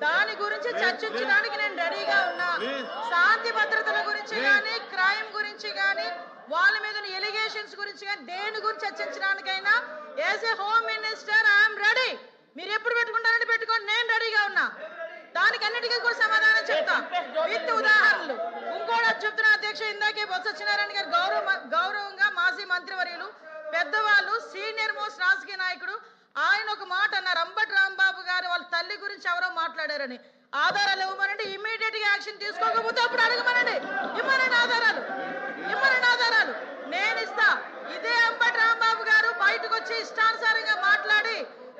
గురించి చర్చించడానికి నేను రెడీగా ఉన్నా. శాంతి భద్రతల గురించి కానీ క్రైమ్ గురించి కానీ వాళ్ళ మీద ఎలిగేషన్స్ గురించి కానీ దేని గురించి చర్చించడానికైనా as a home minister I'm ready మీరు ఎప్పుడు పెట్టుకుంటారని పెట్టుకోండి. నేను రెడీగా ఉన్నా. దానికి అన్నిటికీ కూడా సమాధానం చెప్తా. విత్ ఉదాహరణలు. ఇంకోటి చెప్తున్నా అధ్యక్ష ఇందాకే బొత్స సత్యనారాయణ గారు గౌరవ గౌరవంగా మాజీ మంత్రివర్యులు పెద్దవాళ్ళు సీనియర్ మోస్ట్ రాజకీయ నాయకుడు ఆయన ఒక మాట అన్నారు అంబటి రాంబాబు గారు వాళ్ళ తల్లి గురించి ఎవరో మాట్లాడారని. ఆధారాలు ఇవ్వమనండి ఇమీడియట్గా యాక్షన్ తీసుకోకపోతే అప్పుడు అడగమనండి. ఇమ్మనండి ఆధారాలు. ఇమ్మనండి ఆధారాలు. నేను ఇస్తా. ఇదే అంబటి రాంబాబు గారు బయటకు వచ్చి ఇష్టానుసారంగా మాట్లాడి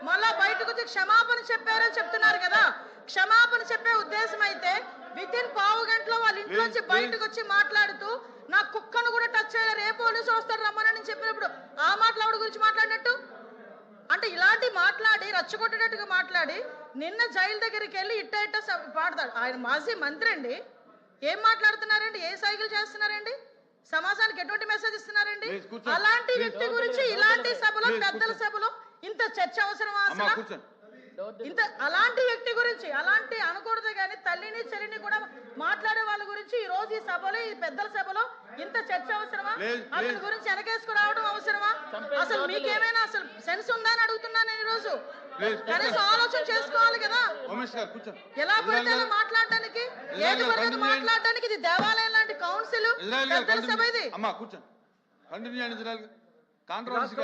మళ్ళా బయటకు వచ్చి క్షమాపణ చెప్పారని చెప్తున్నారు కదా. క్షమాపణ చెప్పే ఉద్దేశం అయితే విత్ ఇన్ పావు గంటలో వాళ్ళ ఇంట్లోంచి బయటకు వచ్చి మాట్లాడుతూ నా కుక్కను కూడా టచ్ చేయలేరు ఏ పోలీసు వస్తాడు రమ్మని చెప్పినప్పుడు ఆ మాట్లాడు గురించి మాట్లాడినట్టు మాట్లాడి రచ్చగొట్టేటట్టుగా మాట్లాడి నిన్న జైలు దగ్గరికి వెళ్ళి ఇట్ట ఇట్ట పాడతాడు. ఆయన మాజీ మంత్రి అండి. ఏం మాట్లాడుతున్నారండి? ఏ సైకిల్ చేస్తున్నారండి? సమాజానికి ఎటువంటి మెసేజ్ ఇస్తున్నారండి. అలాంటి వ్యక్తి గురించి ఇలాంటి సభలో పెద్దల. సభలో ఇంత చర్చ అవసరమా అమ్మా అసలు? ఇంత అలాంటి వ్యక్తి గురించి అలాంటి అనకూడదు కానీ తల్లిని చెల్లిని కూడా మాట్లాడే వాళ్ళ గురించి ఈ రోజు ఈ సభలో ఈ పెద్దల సభలో ఇంత చర్చ అవసరమా? అతని. గురించి వెనకేసుకు రావడం అవసరమా? అసలు మీకేమైనా అసలు సెన్స్ లేదు, కనీసం ఆలోచన చేసుకోవాలి కదా. ఎలా పడితే మాట్లాడడానికి ఏది పడితే. మాట్లాడడానికి ఇది దేవాలయం లాంటి కౌన్సిల్ సభ ఇది. అమ్మా కూర్చోండి కంటిన్యూ చేయండి ఇజ్రాయల్ కాంట్రవర్సీకి